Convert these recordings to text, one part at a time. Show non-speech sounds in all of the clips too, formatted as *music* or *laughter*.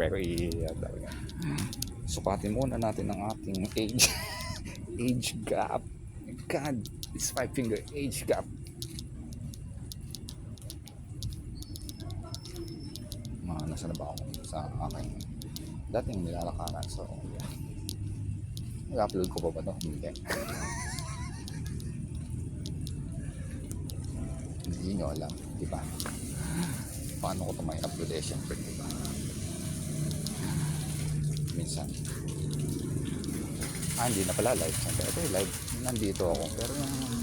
Very uh, talaga. Sukatin muna natin ang ating age *laughs* age gap. God, this five finger age gap. Mga nasa na ba ako sa aking dating nilalakaran. So, yeah. Mag-upload ko pa ba ito? Hindi. *laughs* Hindi nyo alam, di ba? Paano ko ito may upload eh, syempre, di ba? Minsan. Ah, hindi na pala live. Siyempre, ito live. Nandito ako. Pero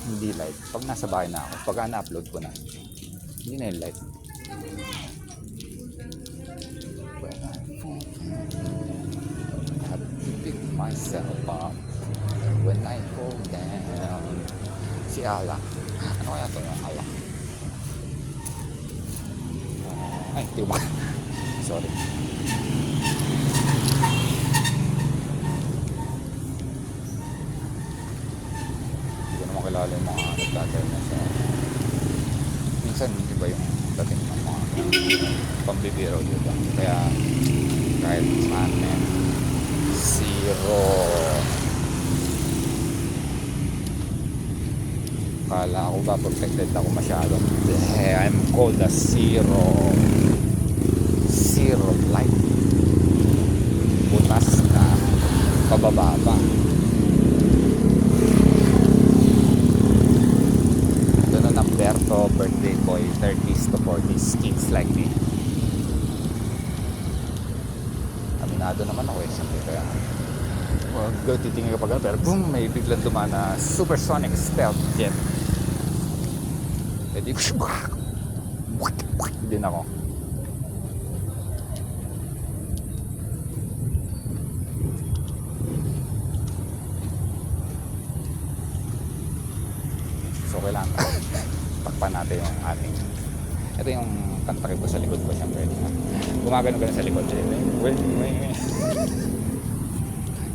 hindi live, pag nasa bahay na ako, pag na-upload ko na, hindi na yung live. When I I have pick myself up. When I fall down. Si Ala. Ano kaya ito yung Ala? Ay, di ba? *laughs* Sorry. Hindi ko naman kilala yung mga nagtatay na sa... Minsan, iba yung dating ng mga pambibiro, ba? Kaya, kahit saan na yan, zero. Kala ko ba protected ako masyado? Eh, I'm called a zero. Zero light. Butas na pababa pa. Ganun ang Berto, birthday boy, 30s to 40s, kids like me. Aminado naman ako eh, siyempre kaya Well, titingin ka pa pero boom, may biglang dumaan na supersonic stealth jet. Eh di ko siya, *laughs* din ako. So kailangan *laughs* takpan natin yung ating ito yung kantake ko sa likod ko siyempre. Gumagano gano sa likod. Wait. *laughs*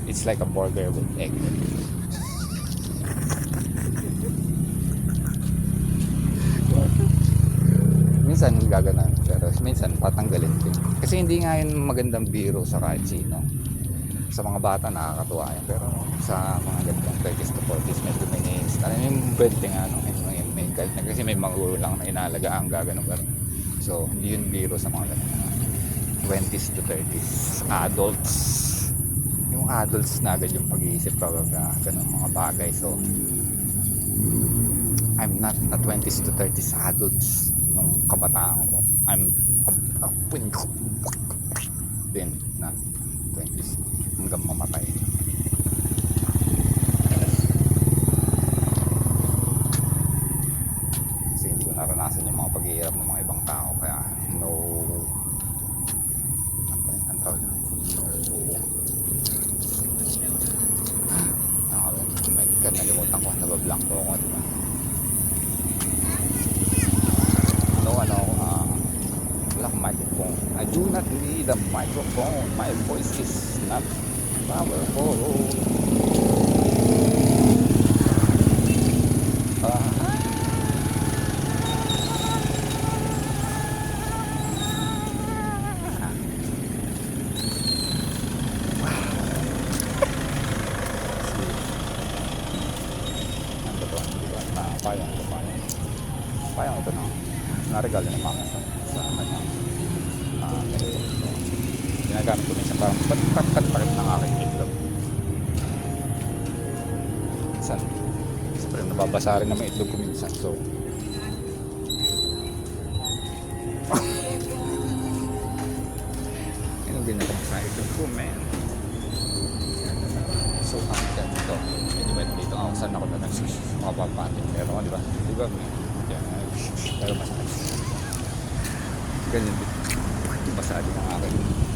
It's like a burger with egg. Minsan gaganan pero minsan patanggalin din kasi hindi nga yun magandang biro sa kahit sino. Sa mga bata nakakatuwa yan pero sa mga ganitong 30s to 40s medyo may names ano yung bente nga no? may, may, may, may, kasi may magulang na inalagaan gaganon gano'n so hindi yun biro sa mga ganun. 20s to 30s adults. Yung adults na agad yung pag-iisip kapag ganun mga bagay. So I'm not na 20s to 30s adults nung kabataan ko. I'm din na 20s hanggang mamatay. Kasi hindi ko naranasan yung mga paghihirap ng mga ibang tao. Kaya no. Ang tawag no. Ah, oh my god nalimutan ko. Nabablank ko ako diba ano ano ako ah wala akong microphone I do not need a microphone my voice is not powerful. Ah, payong ito, payong. Payong ito na. Naregalo ng mama sa, sa. So, ginagamit ko minsan parang pat-pat-pat pa rin ng aking itlog. Minsan, siyempre nababasa rin naman itlog ko minsan. So, Ano ginagawa sa itlog ko, man? So, ang ganito. Anyway, dito ako saan ako na nagsush. Makapapatin. Pero, di ba? Di ba? Pero masakit. Ganyan din. Di ba